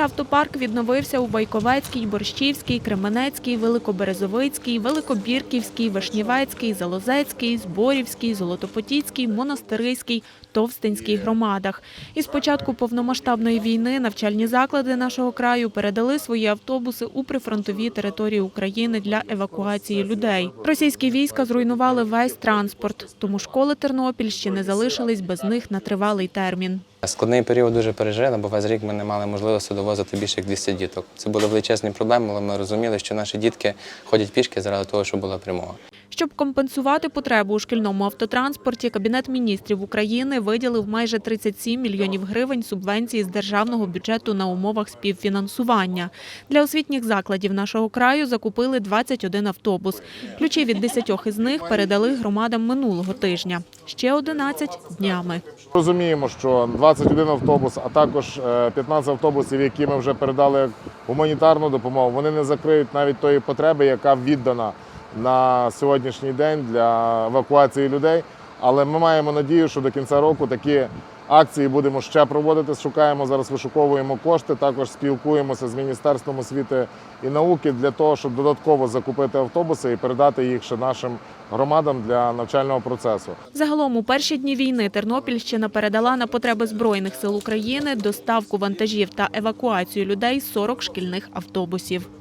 автопарк відновився у Байковецькій, Борщівській, Кременецькій, Великоберезовицькій, Великобірківській, Вишнівецькій, Залозецькій, Зборівській, Золотопотіцькій, Монастириській, Товстинській громадах. Із початку повномасштабної війни навчальні заклади нашого краю передали свої автобуси у прифронтові території України для евакуації людей. Російські війська зруйнували весь транспорт, тому школи Тернопільщини залишились без них на тривалий термін. Складний період дуже пережили, бо весь рік ми не мали можливості довозити більше як 200 діток. Це були величезні проблеми, але ми розуміли, що наші дітки ходять пішки заради того, щоб була перемога. Щоб компенсувати потребу у шкільному автотранспорті, Кабінет міністрів України виділив майже 37 мільйонів гривень субвенції з державного бюджету на умовах співфінансування. Для освітніх закладів нашого краю закупили 21 автобус. Ключі від 10 із них передали громадам минулого тижня. Ще 11 – днями. Розуміємо, що 21 автобус, а також е, 15 автобусів, які ми вже передали гуманітарну допомогу, вони не закриють навіть тої потреби, яка віддана на сьогоднішній день для евакуації людей. Але ми маємо надію, що до кінця року такі акції будемо ще проводити. Шукаємо зараз, вишуковуємо кошти. Також спілкуємося з міністерством освіти і науки для того, щоб додатково закупити автобуси і передати їх ще нашим громадам для навчального процесу. Загалом у перші дні війни Тернопільщина передала на потреби Збройних сил України доставку вантажів та евакуацію людей 40 шкільних автобусів.